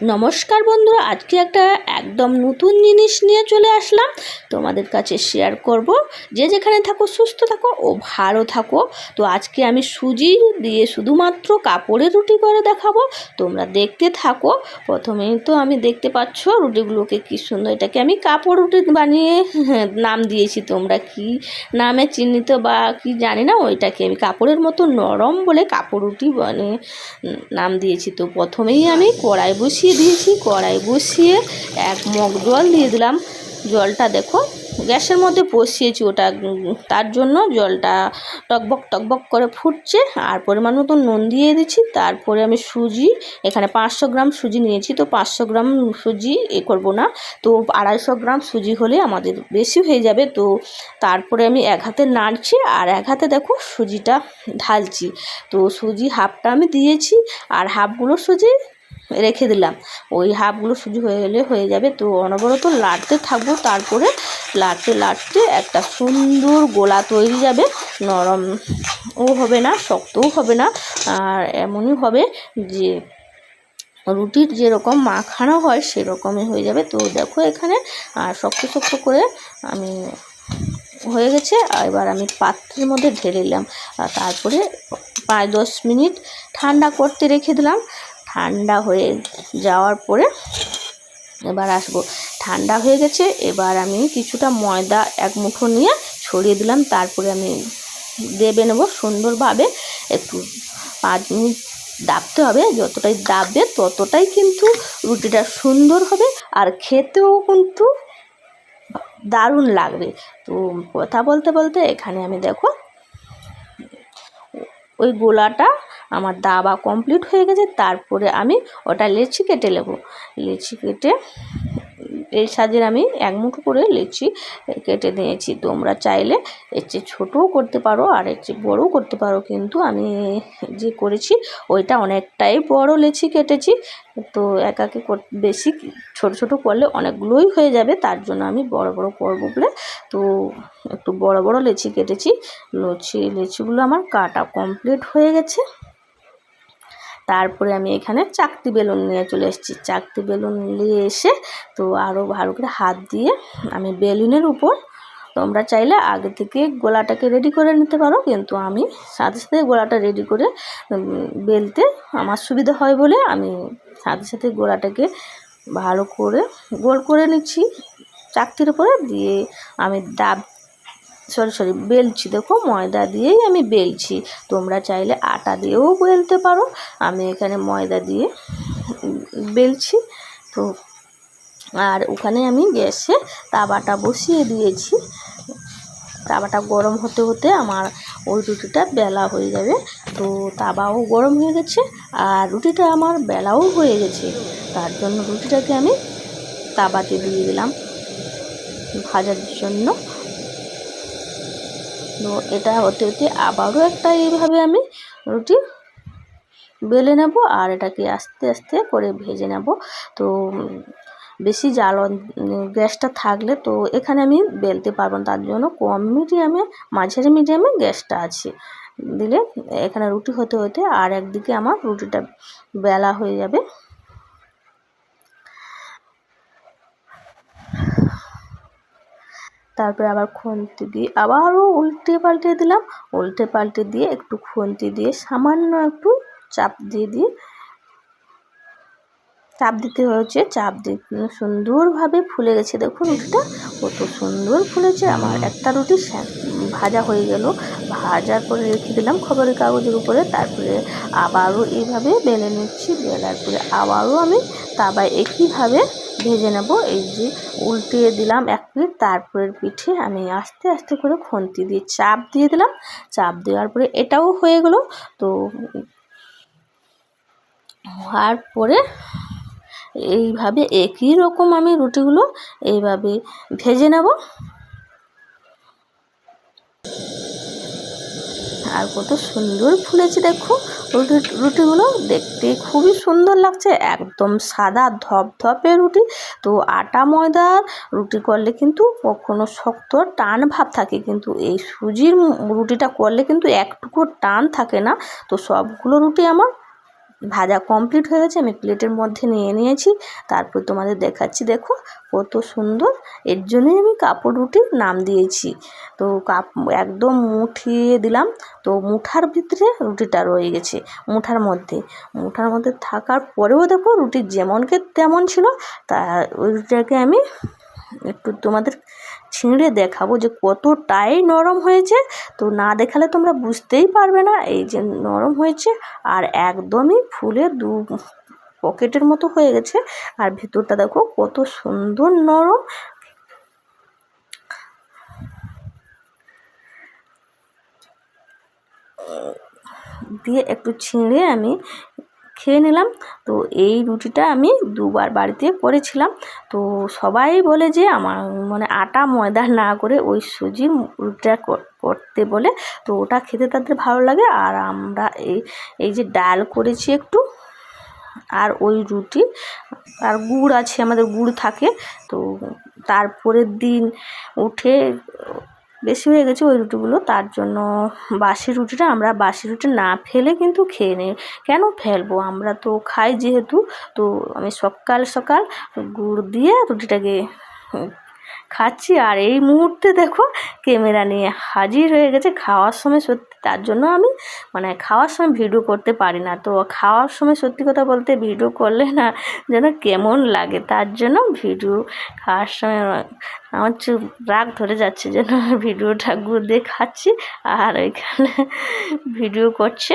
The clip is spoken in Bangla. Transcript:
নমস্কার বন্ধুরা আজকে একটা একদম নতুন জিনিস নিয়ে চলে আসলাম। তোমাদের কাছে শেয়ার করব। যে যেখানে থাকো সুস্থ থাকো ও ভালো থাকো। তো আজকে আমি সুজি দিয়ে শুধুমাত্র কাপড়ের রুটি করে দেখাবো। তোমরা দেখতে থাকো। প্রথমেই তো আমি দেখতে পাচ্ছ রুটিগুলোকে কি সুন্দর। এটাকে আমি কাপড় রুটি বানিয়ে হ্যাঁ, নাম দিয়েছি তোমরা। কি নামে চিহ্নিত বা কি জানি না ওইটাকে আমি কাপড়ের মতো নরম বলে কাপড় রুটি বানিয়ে নাম দিয়েছি। তো প্রথমেই আমি কড়াই বসিয়ে দিয়েছি, কড়াই বসিয়ে এক মগ জল দিয়ে দিলাম। জলটা দেখো, গ্যাসের মধ্যে বসিয়েছি ওটা, তার জন্য জলটা টকবক টকবক করে ফুটছে। আর পরিমাণ মতো নুন দিয়ে দিচ্ছি তারপরে আমি সুজি, এখানে পাঁচশো গ্রাম সুজি নিয়েছি। তো পাঁচশো গ্রাম সুজি এ করব না, তো আড়াইশো গ্রাম সুজি হলে আমাদের বেশি হয়ে যাবে। তো তারপরে আমি এক হাতে নাড়ছি, আর এক হাতে দেখো সুজিটা ঢালছি। তো সুজি হাফটা আমি দিয়েছি, আর হাফগুলো সুজি রেখে দিলাম। ওই হাফগুলো সুজি হয়ে গেলে হয়ে যাবে। তো অনবরত লাড়তে থাকব। তারপরে লাড়তে লাড়তে একটা সুন্দর গোলা তৈরি যাবে। নরমও হবে না, শক্তও হবে না। আর এমনই হবে যে রুটির যেরকম মাখানো হয় সেরকমই হয়ে যাবে। তো দেখো এখানে, আর শক্ত শক্ত করে আমি হয়ে গেছে। এবার আমি পাত্রের মধ্যে ঢেলে নিলাম তারপরে পাঁচ দশ মিনিট ঠান্ডা করতে রেখে দিলাম। ঠান্ডা হয়ে যাওয়ার পরে এবার আসব। ঠান্ডা হয়ে গেছে, এবার আমি কিছুটা ময়দা এক মুঠো নিয়ে ছড়িয়ে দিলাম, তারপরে আমি দেবে নেব সুন্দরভাবে। একটু পাঁচ মিনিট দাবতে হবে, যতটাই দাববে ততটাই কিন্তু রুটিটা সুন্দর হবে, আর খেতেও কিন্তু দারুণ লাগবে। তো কথা বলতে বলতে এখানে আমি দেখো, ওই গোলাটা আমার দাবা কমপ্লিট হয়ে গেছে, তারপরে আমি ওটা লেচি কেটে নেব। লেচি কেটে এই সাজের আমি এক মুঠো করে লেচি কেটে নিয়েছি। তোমরা চাইলে এর চেয়ে ছোটোও করতে পারো আর এর চেয়ে বড়োও করতে পারো, কিন্তু আমি যে করেছি ওইটা অনেকটাই বড় লেচি কেটেছি। তো একাকে বেশি ছোট ছোট করলে অনেকগুলোই হয়ে যাবে, তার জন্য আমি বড় বড় করব বলে তো একটু বড় বড় লেচি কেটেছি। লচি লেচিগুলো আমার কাটা কমপ্লিট হয়ে গেছে। তারপরে আমি এখানে চাকতি বেলুন নিয়ে চলে এসেছি। চাকতি বেলুন নিয়ে এসে তো আরও ভালো করে হাত দিয়ে আমি বেলুনের উপর তোমরা চাইলে আগে থেকে গোলাটাকে রেডি করে নিতে পারো, কিন্তু আমি সাথে সাথে গোলাটা রেডি করে বেলতে আমার সুবিধা হয় বলে আমি সাথে সাথে গোলাটাকে ভালো করে গোল করে নিচ্ছি চাকতির উপরে। দিয়ে আমি ডাব সরি সরি, বেলছি। দেখো, ময়দা দিয়েই আমি বেলছি। তোমরা চাইলে আটা দিয়েও বেলতে পারো। আমি এখানে ময়দা দিয়ে বেলছি। তো, আর ওখানে আমি গ্যাসে তাওয়াটা বসিয়ে দিয়েছি। তাওয়াটা গরম হতে হতে আমার ওই রুটিটা বেলা হয়ে যাবে। তো, তাওয়াও গরম হয়ে গেছে আর রুটিটা আমার বেলাও হয়ে গেছে। তার জন্য রুটিটাকে আমি তাওয়াতে দিয়ে দিলাম। ভাজার জন্য। তো এটা হতে হতে আবারও একটা এইভাবে আমি রুটি বেলে নেব আর এটাকে আস্তে আস্তে করে ভেজে নেব। তো বেশি জাল গ্যাসটা থাকলে তো এখানে আমি বেলতে পারব না, তার জন্য কম মিডিয়ামে, মাঝারি মিডিয়ামে গ্যাসটা আছে দিলে এখানে রুটি হতে হতে আর একদিকে আমার রুটিটা বেলা হয়ে যাবে। তারপরে আবার খুন্তি দিয়ে আবারও উল্টে পাল্টে দিলাম। উল্টে পাল্টে দিয়ে একটু খুন্তি দিয়ে সামান্য একটু চাপ দিয়ে দিয়ে চাপ দিতে হয়েছে। চাপ দিয়ে সুন্দরভাবে ফুলে গেছে। দেখুন রুটিটা কত সুন্দর ফুলেছে। আমার একটা রুটি ভাজা হয়ে গেল। ভাজার পরে রেখে দিলাম খবরের কাগজের উপরে। তারপরে আবারও এইভাবে বেলে নিচ্ছি। বেলার পরে আবারও আমি তাবায় একইভাবে ভেজে নেব। এই যে উল্টে দিলাম এক পিঠ তারপরের পিঠে আমি আস্তে আস্তে করে খুন্তি দিয়ে চাপ দিয়ে দিলাম। চাপ দেওয়ার পরে এটাও হয়ে গেল। তো হওয়ার পরে এইভাবে একই রকম আমি রুটিগুলো এইভাবে ভেজে নেব। আর কত সুন্দর ফুলেছে দেখো। রুটি, রুটিগুলো দেখতে খুবই সুন্দর লাগছে, একদম সাদা ধপধপে রুটি। তো আটা ময়দার রুটি করলে কিন্তু কখনো শক্ত টান ভাব থাকে, কিন্তু এই সুজির রুটিটা করলে কিন্তু একটুকু টান থাকে না। তো সবগুলো রুটি আমার ভাজা কমপ্লিট হয়ে গেছে, আমি প্লেটের মধ্যে নিয়ে নিয়েছি। তারপর তোমাদের দেখাচ্ছি, দেখো কত সুন্দর। এর জন্যই আমি কাপড় রুটির নাম দিয়েছি। তো কাপ, একদম মুঠিয়ে দিলাম। তো মুঠার ভিতরে রুটিটা রয়ে গেছে, মুঠার মধ্যে। মুঠার মধ্যে থাকার পরেও দেখো রুটি যেমনকে তেমন ছিল, তা ওই রুটিটাকে আমি একটু তোমাদের ছিঁড়ে দেখাবো যে কতটাই নরম হয়েছে। তো না দেখালে তোমরা বুঝতেই পারবে না এই যে নরম হয়েছে আর একদমই ফুলে দু পকেটের মতো হয়ে গেছে। আর ভেতরটা দেখো কত সুন্দর নরম। দিয়ে একটু ছিঁড়ে আমি খেয়ে নিলাম। তো এই রুটিটা আমি দুবার বাড়িতে করেছিলাম। তো সবাই বলে যে আমার মানে আটা ময়দা না করে ওই সুজির রুটিটা করতে বলে, তো ওটা খেতে তাদের ভালো লাগে। আর আমরা এই এই যে ডাল করেছি একটু, আর ওই রুটি, আর গুড় আছে, আমাদের গুড় থাকে। তো তারপরের দিন উঠে বেশি হয়ে গেছে ওই রুটিগুলো। তার জন্য বাসি রুটিটা আমরা বাসি রুটি না ফেলে কিন্তু খেয়ে নিই কেন ফেলব? আমরা তো খাই যেহেতু, তো আমি সকাল সকাল গুড় দিয়ে রুটিটাকে খাচ্ছি। আর এই মুহূর্তে দেখো, ক্যামেরা নিয়ে হাজির হয়ে গেছে। খাওয়ার সময় সত্যি তার জন্য আমি মানে খাওয়ার সময় ভিডিও করতে পারি না। তো খাওয়ার সময় সত্যি কথা বলতে ভিডিও করলে না যেন কেমন লাগে, তার জন্য ভিডিও খাওয়ার সময় আমার চুপ রাগ ধরে যাচ্ছে যেন ভিডিওটা গুড় দিয়ে খাচ্ছি আর ওইখানে ভিডিও করছে।